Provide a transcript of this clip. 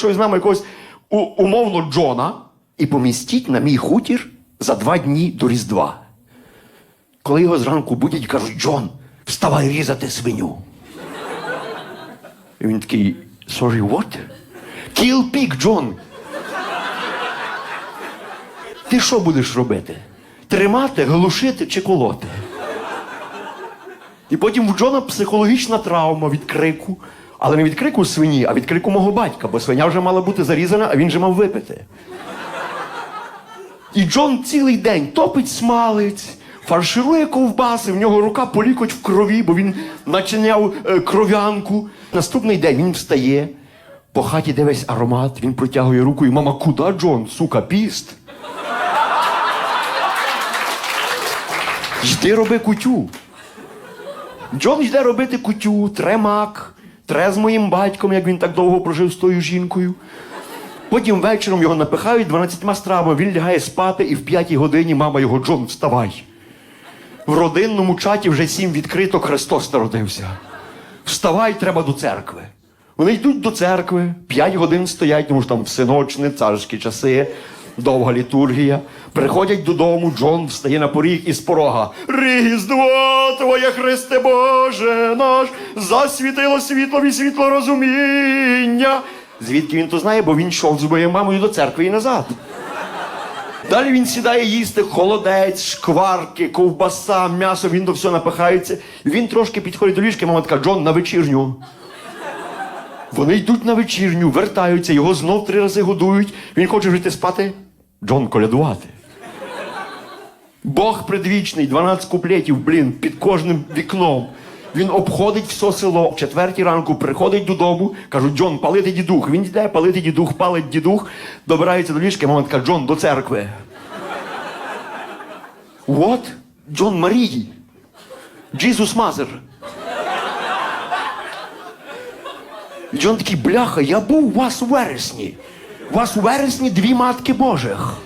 що візьмемо якогось умовно Джона і помістіть на мій хутір за два дні до Різдва. Коли його зранку будять, кажуть, Джон, вставай різати свиню. І він такий, sorry, what? Kill pig, Джон. Ти що будеш робити? Тримати, глушити чи колоти? І потім в Джона психологічна травма від крику, але не від крику свині, а від крику мого батька, бо свиня вже мала бути зарізана, а він же мав випити. І Джон цілий день топить смалець, фарширує ковбаси, в нього рука по лікоть в крові, бо він начиняв е, кров'янку. Наступний день він встає, по хаті де весь аромат, він протягує руку і мама, куди Джон? Сука, піст. Йди роби кутю. Джон йде робити кутю, тре мак, тре з моїм батьком, як він так довго прожив з тою жінкою. Потім вечором його напихають 12 стравами, він лягає спати, і в п'ятій годині мама його Джон, вставай. В родинному чаті вже сім відкрито Христос народився. Вставай, треба до церкви. Вони йдуть до церкви, п'ять годин стоять, тому що там всеночне, царські часи, довга літургія. Приходять додому, Джон встає на поріг із порога. Різдво Твоє Христе Боже наш, засвітило світло і світло розуміння. Звідки він то знає, бо він йшов з моєю мамою до церкви і назад. Далі він сідає їсти холодець, шкварки, ковбаса, м'ясо, він до всього напихається. Він трошки підходить до ліжка, мама така, Джон, на вечірню. Вони йдуть на вечірню, вертаються, його знов три рази годують. Він хоче вже йти спати. Джон колядувати. Бог предвічний, 12 куплетів, блін, під кожним вікном. Він обходить все село. В четвертій ранку приходить додому, кажуть, Джон, палити дідух. Він йде, палити дідух, палить дідух, добирається до ліжка, мама така, Джон, до церкви. What? Джон Марії. Mother. І Джон такий, бляха, я був у вас у вересні. У вас у вересні дві матки Божих.